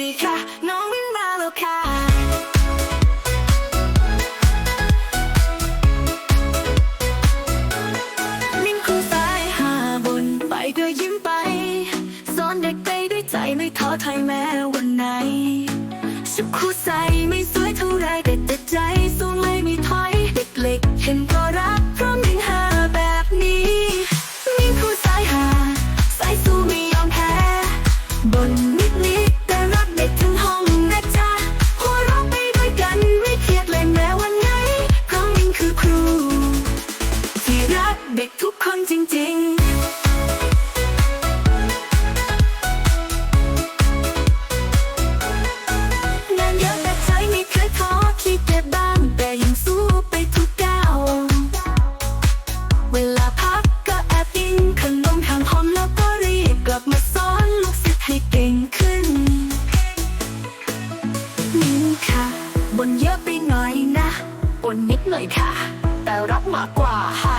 ดีค่ะ น้องวิ่งมาแล้วค่ะนิ่งคู่ซ้ายหาบนไปด้วยยิ้มไปสอนเด็กไปด้วยใจไม่ท้อถอยแม้วันไหนชุดคู่ใส่ไม่สวยเท่าไรแต่แต่ใจสูงเลยไม่ถอย บนเยอะไปหน่อยนะบนนิดหน่อยค่ะ แต่รักมากกว่าให้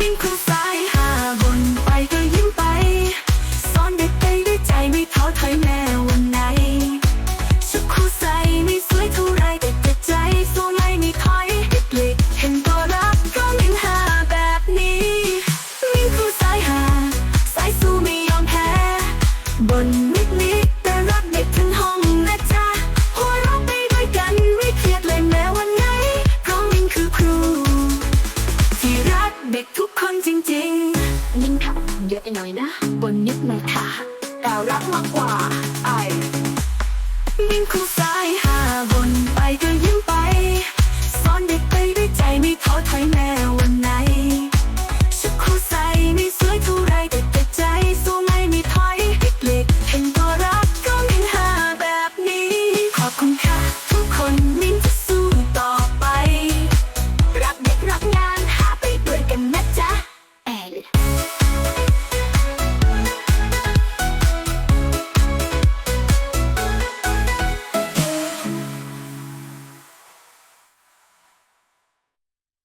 นิ่งคุณซ้ายหาบนไปก็ยิ้มไปสอนเด็กไปด้วยใจไม่ท้อถอยแม้วันไหนชุดคู่ใส่ไม่สวยเท่าไรแต่แต่ใจสู้ไม่มีถอยเด็กเล็กเห็นตัวรักก็มิ่งหาแบบนี้มิ่งคู่สายหาสายสู้ไม่ยอมแพ้บน ยอะไปหน่อยนะ บนนิดหน่อยค่ะแต่รักมากกว่าไอนิ่งคู่ซ้ายหาบนไปก็ยิ้มไปสอนเด็กไปด้วยใจไม่ท้อถอยแม้วันไหนชุดคู่ใส่ไม่สวยเท่าไรแต่แต่ใจสู้ไม่มีถอยเล็กเห็นตัวรักก็มิ่งหาแบบนี้ ขอบคุณค่ะ ทุกคนมิ่งจะสู้ต่อไป รักเด็กรักงานหาไปด้วยกันนะจ๊ะแอ